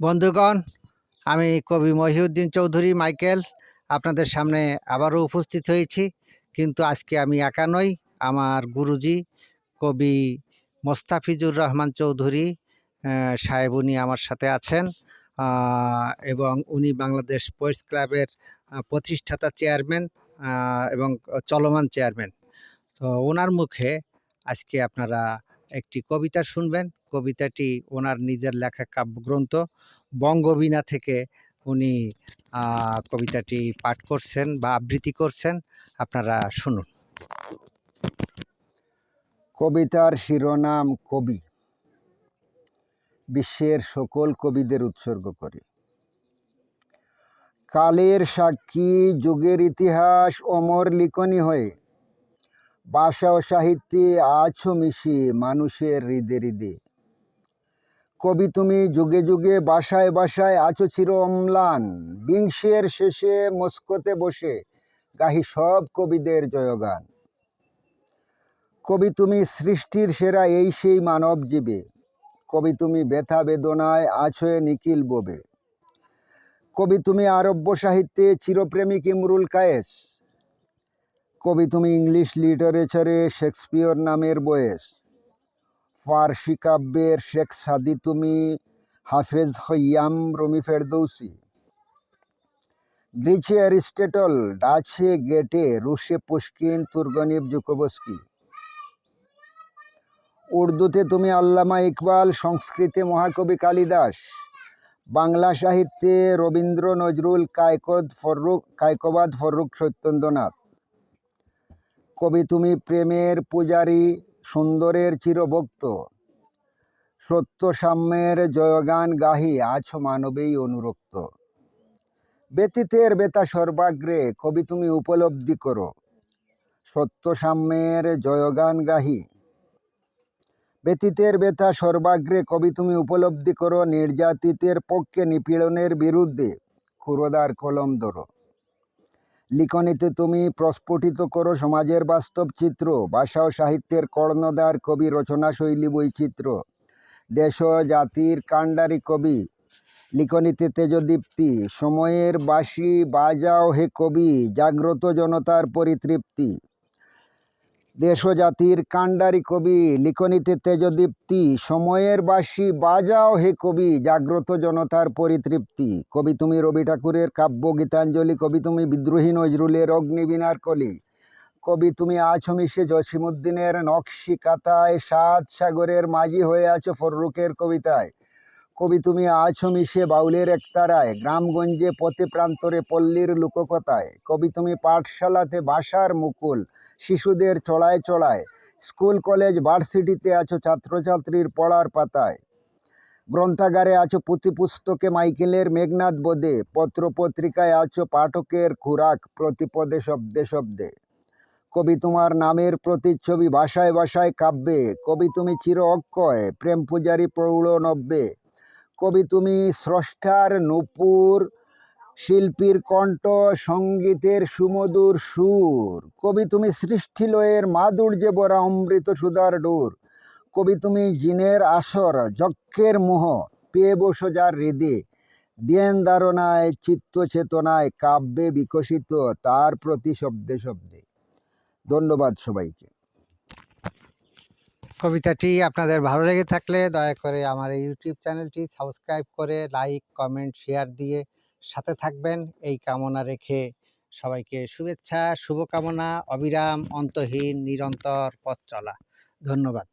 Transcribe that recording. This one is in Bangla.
বন্ধুগণ, আমি কবি মহিউদ্দিন চৌধুরী মাইকেল আপনাদের সামনে আবারও উপস্থিত হয়েছি। কিন্তু আজকে আমি একা নই, আমার গুরুজি কবি মোস্তাফিজুর রহমান চৌধুরী সাহেব উনি আমার সাথে আছেন এবং উনি বাংলাদেশ পোয়েটস ক্লাবের প্রতিষ্ঠাতা চেয়ারম্যান এবং চলমান চেয়ারম্যান। তো ওনার মুখে আজকে আপনারা একটি কবিতা শুনবেন। কবিতাটি ওনার নিজের লেখা কাব্যগ্রন্থ বঙ্গবীণা থেকে উনি কবিতাটি পাঠ করছেন বা আবৃত্তি করছেন। আপনারা শুনুন। কবিতার শিরোনাম কবি। বিশ্বের সকল কবিদের উৎসর্গ করে। কালের সাক্ষী, যুগের ইতিহাস, অমর লিখনি হয়ে ভাষা ও সাহিত্যে আছো মিশি মানুষের হৃদে হৃদে। কবি তুমি যুগে যুগে বাসায় বাসায় আছো চির অম্লান বিংশের শেষে মস্কোতে বসে গাহি সব কবিদের জয়গান। কবি তুমি সৃষ্টির সেরা এই সেই মানব জীবে। কবি তুমি ব্যথা বেদনায় আছো নিখিল ববে। কবি তুমি আরব্য সাহিত্যে চিরপ্রেমিক ইমরুল কায়েস। কবি তুমি ইংলিশ লিটারেচারে শেক্সপিয়র নামের বয়েস। ফার্সি কাব্যের শেখ সাদি তুমি হাফেজ হইয়াম রমি ফেরদৌসি। গ্রিচে অ্যারিস্টেটল, ডাচে গেটে, রুশে পুষ্কিন তুর্গনিব জুকোবস্কি উর্দুতে তুমি আল্লামা ইকবাল, সংস্কৃতে মহাকবি কালিদাস। বাংলা সাহিত্যে রবীন্দ্র নজরুল কায়কদ ফররুক কায়কবাদ ফররুক সত্যেন্দ্রনাথ। কবি তুমি প্রেমের পূজারী, সুন্দরের চিরভক্ত। সত্য সাম্যের জয়গান গাহি আছো মানবেই অনুরক্ত। ব্যতীতের বেতা সর্বাগ্রে, কবি তুমি উপলব্ধি করো। সত্য সাম্যের জয়গান গাহি। ব্যতীতের ব্যথা সর্বাগ্রে, কবি তুমি উপলব্ধি করো। নির্যাতিতের পক্ষে নিপীড়নের বিরুদ্ধে, ক্ষুরদার কলম ধরো। লিখনিতে তুমি প্রস্ফুটিত করো সমাজের বাস্তব চিত্র, ভাষা ও সাহিত্যের কর্ণদার কবি রচনা শৈলী বৈচিত্র্য, দেশ জাতির কাণ্ডারি কবি, লিখনিতে তেজদীপ্তি, সময়ের বাসি বাজাও হে কবি, জাগ্রত জনতার পরিতৃপ্তি। দেশ জাতির কাণ্ডারি কবি, লিখনিতে তেজদীপ্তি, সময়ের বাসি বাজাও হে কবি, জাগ্রত জনতার পরিতৃপ্তি। কবি তুমি রবি ঠাকুরের কাব্য, গীতাঞ্জলি, কবি তুমি বিদ্রোহী নজরুলের অগ্নিবীণার কলি। কবি তুমি আছো মিশে জসিমুদ্দিনের নকশি কাতায়, সাত সাগরের মাঝি হয়ে আছো ফররুকের কবিতায়। কবি তুমি আছো মিশে বাউলের একতারায় গ্রামগঞ্জে পথে প্রান্তরে পল্লীর লোককথায়। কবি তুমি পাঠশালাতে ভাষার মুকুল, শিশুদের চড়ায় চড়ায়। স্কুল, কলেজ, ভার্সিটিতে আছো ছাত্রছাত্রীর পড়ার পাতায়। গ্রন্থাগারে আছো পুঁথি পুস্তকে মাইকেলের মেঘনাথ বোধে। পত্র পত্রিকায় আছো পাঠকের খুরাক প্রতিপদে শব্দে শব্দে। কবি তোমার নামের প্রতিচ্ছবি ভাষায় ভাষায় কাব্যে। কবি তুমি চির অক্ষয়, প্রেম পূজারী প্রৌঢ় নব্যে। কবি তুমি স্রষ্টার নূপুর, শিল্পীর কণ্ঠ সঙ্গীতের সুমধুর সুর। কবি তুমি সৃষ্টিলয়ের মাধুর্যে বরা অমৃত সুধার ডোর। কবি তুমি জিনের আসর, যক্ষের মোহ পেয়ে বসো যার হৃদে। ধ্যান ধারণায়, চিত্ত চেতনায় কাব্যে বিকশিত, তার প্রতি শব্দে শব্দে। ধন্যবাদ সবাইকে। কবিতাটি আপনাদের ভালো লেগে থাকলে দয়া করে আমার এই ইউটিউব চ্যানেলটি সাবস্ক্রাইব করে লাইক, কমেন্ট, শেয়ার দিয়ে সাথে থাকবেন। এই কামনা রেখে সবাইকে শুভেচ্ছা, শুভকামনা, অবিরাম, অন্তহীন, নিরন্তর পথ চলা। ধন্যবাদ।